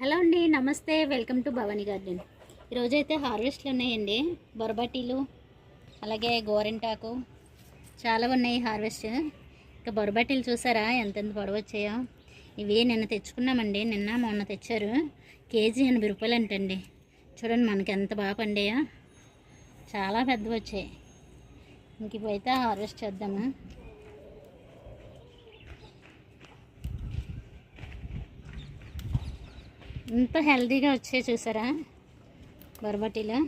Hello అండి నమస్తే. Welcome to Bhavani garden. ఈరోజైతే హార్వెస్ట్లు ఉన్నాయండి. బొరబటీలు అలాగే గోరింటాకు చాలా ఉన్నాయి హార్వెస్ట్. ఇంకా బొరబటీలు చూసారా? ఎంతెంత పొడవు వచ్చాయో ఇవి నిన్న తెచ్చుకున్నామండి. నిన్న మొన్న తెచ్చారు. కేజీ ఎనభై రూపాయలు అంటండి చూడండి మనకి ఎంత బాగా పండాయో. చాలా పెద్దవి వచ్చాయి ఇంక ఇవైతే హార్వెస్ట్ చేద్దాము. ఎంత హెల్దీగా వచ్చాయి చూసారా? బొరబటీలు.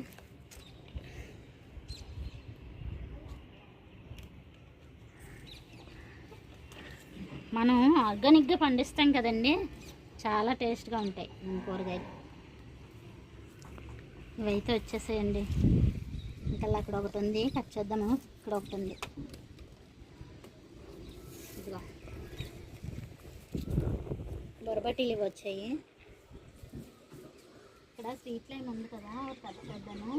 మనం ఆర్గానిక్గా పండిస్తాం కదండి చాలా టేస్ట్గా ఉంటాయి మన కూరగాయలు. ఇవైతే వచ్చేసాయండి. ఇంకా అక్కడ ఒకటి ఉంది కట్ చేద్దాము. ఇక్కడ ఒకటి ఉంది. ఇదిగో. బొరబటీలు ఇవి వచ్చాయి. ఇక్కడ స్ట్రీట్ లైన్ ఉంది కదా? కట్ చేద్దాము.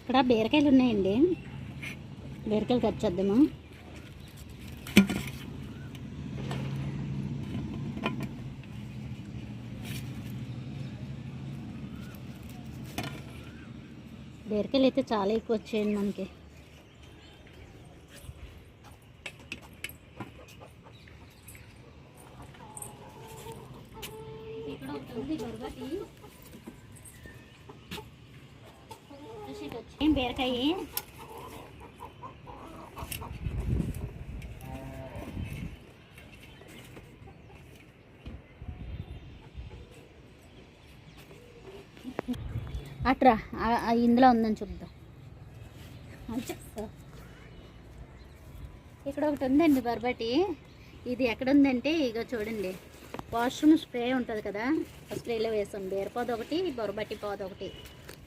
ఇక్కడ బీరకాయలు ఉన్నాయండి. బీరకాయలు కట్ చేద్దాము. బీరకాయలు అయితే చాలా ఎక్కువ వచ్చాయండి మనకి. ఇక్కడ ఒకటి ఉంది బొరబాటి ఏం బీరకాయ? అట్రా ఇందులో ఉందని చూద్దాం. ఇక్కడ ఒకటి ఉందండి బర్బటి. ఇది ఎక్కడ ఉందంటే ఇక చూడండి. వాష్రూమ్ స్ప్రే ఉంటుంది కదా ఆ స్ప్రేలో వేసాం. బీరపాద ఒకటి బొరబట్టి పాద ఒకటి.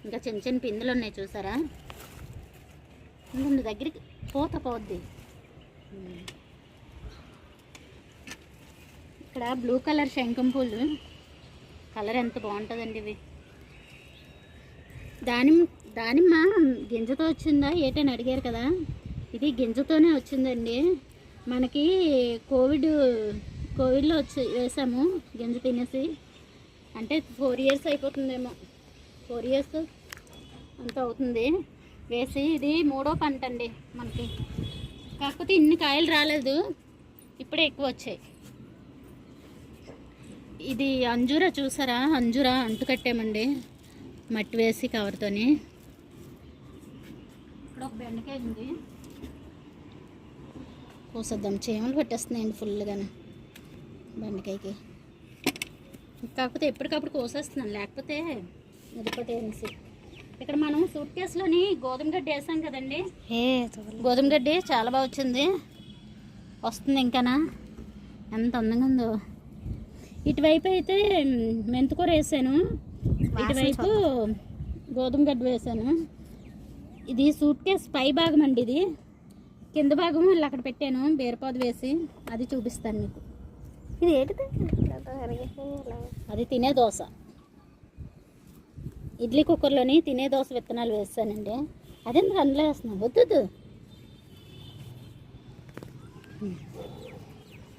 ఇంకా చిన్న చిన్న పిందులు ఉన్నాయి చూసారా? ఉండండి దగ్గరికి పోత పోద్ది. ఇక్కడ బ్లూ కలర్ శంఖం పూలు. కలర్ ఎంత బాగుంటుందండి ఇవి. దానిమ్మ దానిమ్మ గింజతో వచ్చిందా? ఏటని అడిగారు కదా. ఇది గింజతోనే వచ్చిందండి. మనకి కోవిడ్ కోవిడ్లో వచ్చి వేసాము గింజ తినేసి. అంటే ఫోర్ ఇయర్స్ అయిపోతుందేమో. ఫోర్ ఇయర్స్ అంత అవుతుంది. వేసి ఇది మూడో పంట అండి మనకి. కాకపోతే ఇన్ని కాయలు రాలేదు. ఇప్పుడే ఎక్కువ వచ్చాయి. ఇది అంజూరా చూసారా? అంజూరా అంటు కట్టామండి. మట్టి వేసి కవర్తోని ఇక్కడ ఒక బెండకాయ ఉంది. కోసేద్దాం. చీమలు పట్టేస్తున్నాయండి ఫుల్గానే బెండకాయకి. కాకపోతే ఎప్పటికప్పుడు కోసేస్తున్నాను. లేకపోతే అనేసి ఇక్కడ మనం సూట్ కేసులోని గోధుమ గడ్డి వేసాం కదండి. గోధుమ గడ్డి చాలా బాగా వచ్చింది. వస్తుంది ఇంకానా? ఎంత అందంగా ఉందో. ఇటువైపు అయితే మెంతికూర వేసాను. ఇటువైపు గోధుమ గడ్డి వేసాను. ఇది సూట్ కేస్ పై భాగం అండి ఇది. కింద భాగం ఇలా అక్కడ పెట్టాను బీరపాదు వేసి అది చూపిస్తాను మీకు. ఇది ఏంటిది? అది తినే దోశ. ఇడ్లీ కుక్కర్లోని తినే దోశ విత్తనాలు వేస్తానండి అదెందుకు అందులో వేస్తున్నాను వద్దు.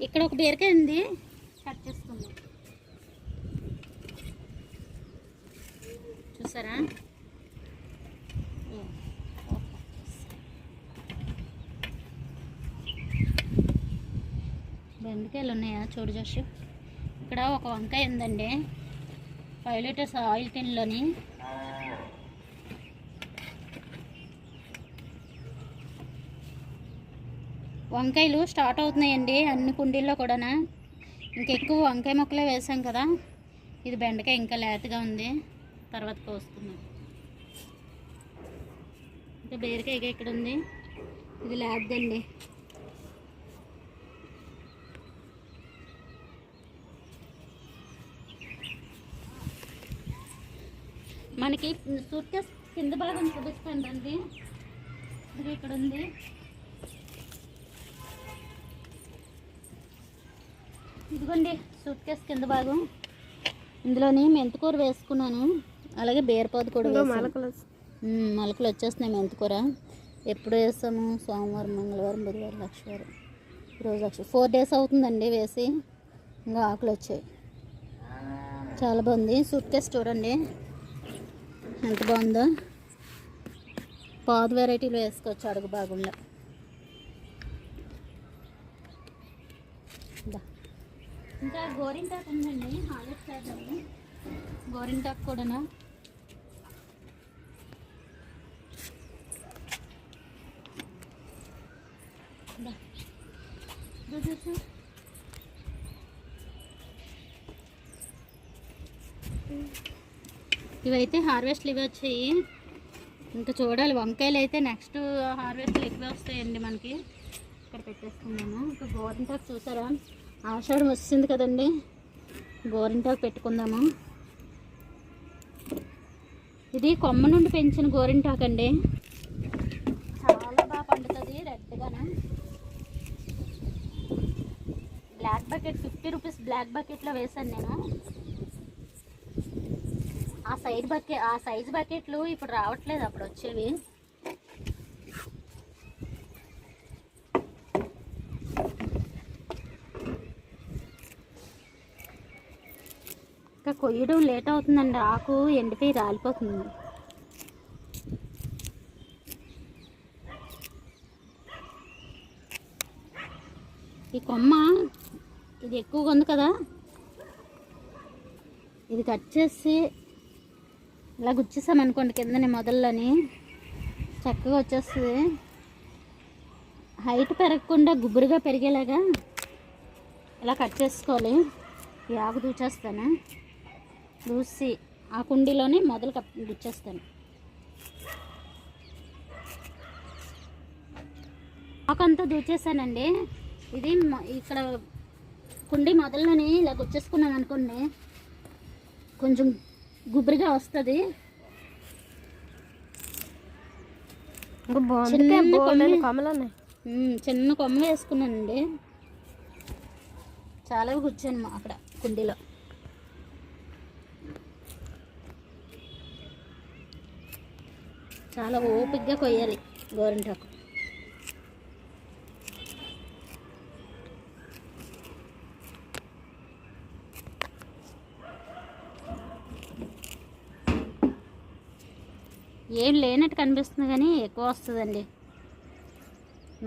ఇక్కడ ఒక బీరకాయ ఉంది. కట్ చేసుకుందాం. చూసారా? బెండకాయలు ఉన్నాయా? చూడు జోషు ఇక్కడ ఒక వంకాయ ఉందండి. ఫైవ్ లీటర్స్ ఆయిల్ టిన్లోని. వంకాయలు స్టార్ట్ అవుతున్నాయండి అన్ని కుండీల్లో కూడా ఇంకెక్కువ వంకాయ మొక్కలే వేసాం కదా. ఇది బెండకాయ ఇంకా లేతగా ఉంది. తర్వాత కోసుకుందాం ఇంకా బీరకాయ ఇక్కడ ఉంది. ఇది లేదండి మనకి సూట్ కేస్ కింద భాగం చూపిస్తాను అండి. ఇది ఇక్కడ ఉంది. ఇదిగోండి సూట్ కేస్ కింద భాగం. ఇందులోని మెంతికూర వేసుకున్నాను. అలాగే బీరపాదు కూడా. మొలకలు మొలకలు వచ్చేస్తున్నాయి మెంతికూర ఎప్పుడు వేస్తాము? సోమవారం మంగళవారం బుధవారం లక్షవారం. ఈరోజు లక్ష ఫోర్ డేస్ అవుతుందండి వేసి. ఇంకా ఆకులు వచ్చాయి. చాలా బాగుంది. సూట్ కేస్ చూడండి. ఎంత బాగుందో. పాదు వెరైటీలు వేసుకోవచ్చు అడుగు భాగంలో. ఇంకా గోరింటాకు ఉందండి. హాలెట్ చేద్దాము. గోరింటాకు కూడానా ఇవైతే హార్వెస్ట్లు ఇవి వచ్చాయి. ఇంకా చూడాలి వంకాయలు అయితే నెక్స్ట్ హార్వెస్ట్లు ఎక్కువ వస్తాయండి మనకి. ఇక్కడ పెట్టేసుకున్నాము ఇంకా గోరింటాకు చూసారా? ఆషాఢం వచ్చింది కదండి. గోరింటాకు పెట్టుకుందాము. ఇది కొమ్మ నుండి పెంచిన గోరింటాకు అండి చాలా బాగా పండుతుంది రెడ్గానే black bucket fifty rupees black బకెట్లో వేసాను నేను. ఆ సైడ్ బకెట్ ఆ సైజ్ బకెట్లు ఇప్పుడు రావట్లేదు అప్పుడు వచ్చేవి ఇంకా కొయ్యడం లేట్ అవుతుందండి. ఆకు ఎండిపోయి రాలిపోతుంది. ఈ కొమ్మ ఇది ఎక్కువగా ఉంది కదా. ఇది కట్ చేసి ఇలా గుచ్చేసామనుకోండి కిందని మొదలని చక్కగా వచ్చేస్తుంది. హైట్ పెరగకుండా గుబురుగా పెరిగేలాగా ఇలా కట్ చేసుకోవాలి. ఈ ఆకు దూచేస్తాను. దూసి ఆ కుండీలోనే మొదలు కప్ గుచ్చేస్తాను. ఆకంతా దూచేసానండి ఇది ఇక్కడ కుండీ మొదలని ఇలా గుచ్చేసుకున్నాను అనుకోండి కొంచెం గుబురుగా వస్తుంది. చిన్న. కొమ్మలు చిన్న కొమ్మ వేసుకున్నానండి. చాలా కూర్చాను మా అక్కడ కుండీలో. చాలా ఓపిగ్గా కొయ్యాలి గోరింటాకు. ఏం లేనట్టు కనిపిస్తుంది కానీ ఎక్కువ వస్తుందండి.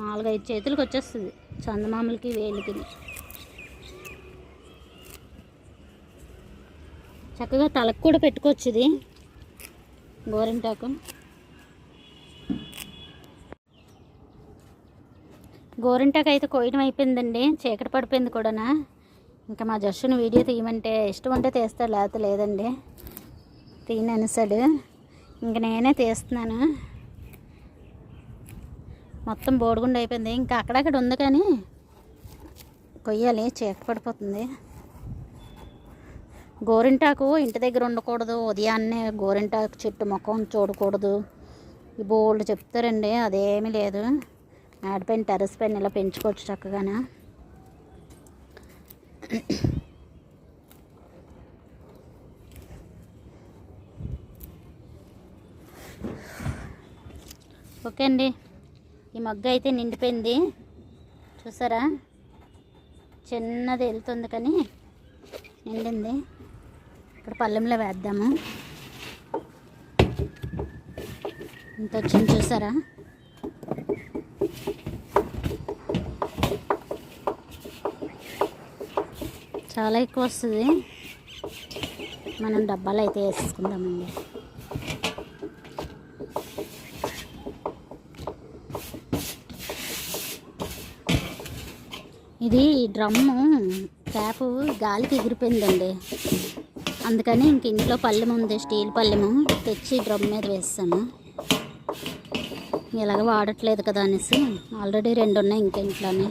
నాలుగైదు చేతులకు వచ్చేస్తుంది చందమామలకి వేలికి. చక్కగా తలకు కూడా పెట్టుకోవచ్చు ఇది గోరింటాకు. గోరింటాకు అయితే కోయడం అయిపోయిందండి. చీకటి పడిపోయింది కూడానా. ఇంకా మా జస్సును వీడియో తీయమంటే ఇష్టం ఉంటే తీస్తాడు లేకపోతే లేదండి. తీయను అనేసాడు. ఇంక నేనే తీస్తున్నాను. మొత్తం బోడిగుండ అయిపోయింది. ఇంకా అక్కడక్కడ ఉంది కానీ కొయ్యాలి చీకటి పడిపోతుంది. గోరింటాకు ఇంటి దగ్గర ఉండకూడదు. ఉదయాన్నే గోరింటాకు చెట్టు ముఖం చూడకూడదు. ఈ బోల్డ్ చెప్తారండి అదేమీ లేదు. యాడ్ పైన టెరస్ పైన ఇలా పెంచుకోవచ్చు చక్కగానే. ఓకే అండి. ఈ మగ్గ అయితే నిండిపోయింది. చూసారా? చిన్నది వెళ్తుంది కానీ నిండింది. ఇక్కడ పళ్ళెంలో వేద్దాము. ఇంత వచ్చింది చూసారా? చాలా ఎక్కువ వస్తుంది. మనం డబ్బాలు అయితే వేసేసుకుందామండి. ఇది డ్రమ్ము క్యాప్ గాలికి ఎగిరిపోయిందండి. అందుకని ఇంక ఇంట్లో పళ్ళెము ఉంది స్టీల్ పళ్ళెము తెచ్చి డ్రమ్ మీద వేస్తాను ఇలాగ వాడట్లేదు కదా అనేసి ఆల్రెడీ రెండు ఉన్నాయి ఇంకా ఇంట్లోనే.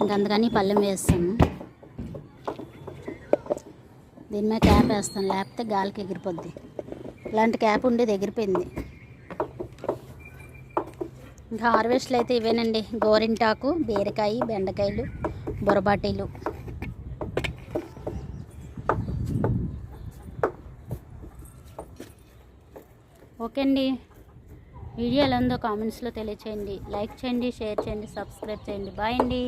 ఇంక అందుకని పళ్ళెం వేస్తాము. దీని మీద క్యాప్ వేస్తాను. లేకపోతే గాలికి ఎగిరిపోద్ది. ఇలాంటి క్యాప్ ఉండేది ఎగిరిపోయింది. ఇంకా హార్వెస్ట్లు అయితే ఇవేనండి. గోరింటాకు బీరకాయ బెండకాయలు బొరబాటీలు. ఓకే అండి. వీడియో ఎలా ఉందో కామెంట్స్లో తెలియచేయండి. లైక్ చేయండి షేర్ చేయండి సబ్స్క్రైబ్ చేయండి. బాయ్ అండి.